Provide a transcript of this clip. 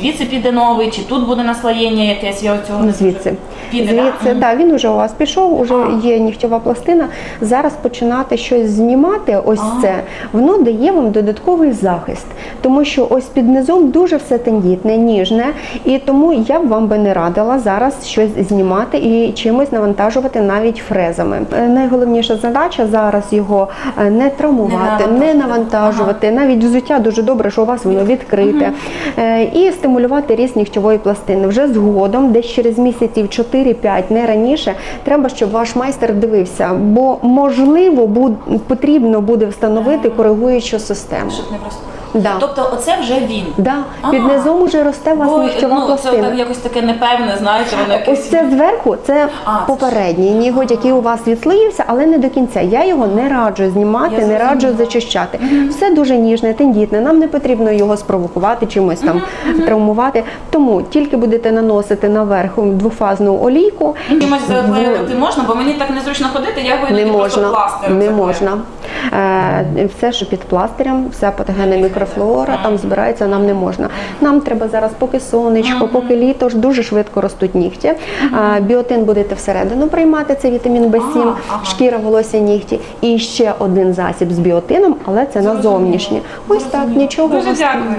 звідси піде новий, чи тут буде наслоєння якесь, я цього не Звідси. Піде, да? Звідси, да, він уже у вас пішов, уже А. є нігтєва пластина. Зараз починати щось знімати, ось А. це, воно дає вам додатковий захист. Тому що ось під низом дуже все тендітне, ніжне. І тому я б вам би не радила зараз щось знімати і чимось навантажувати навіть фрезами. Е, Найголовніша задача зараз його е, не травмувати, Не не навантажувати. навантажувати. Навіть взуття дуже добре, що у вас воно відкрите. Е, І стимулювати ріст нігтєвої пластини. Вже згодом, десь через місяців 4-5, не раніше, треба, щоб ваш майстер дивився, бо можливо буд- потрібно буде встановити коригуючу систему. Щоб не просто. Да. Тобто, оце вже він. Да, під низом уже росте у вас Бо, нігтєва ну, пластина. так якось таке непевне, знаєте, воно якесь. Ось це зверху, це А, це попередній ніготь, який у вас відслоївся, але не до кінця. Я його не раджу знімати, Я не раджу зачищати. Все дуже ніжне, тендітне. Нам не потрібно його спровокувати, чимось там травмувати. Тому тільки будете наносити наверх двофазну олійку. Чимось заклеювати можна, бо мені так незручно ходити, я його Не іноді просто можна, пластиром не можна. Е, Все, що під пластирем, вся патогенна мікрофлора там збирається, нам не можна. Нам треба зараз, поки сонечко, поки літо ж дуже швидко ростуть нігті. Е, Біотин будете всередину приймати, це вітамін В7, Ага, ага. шкіра, волосся, нігті. І ще один засіб з біотином, але це на зовнішнє. Ось так, нічого. Дуже дякую.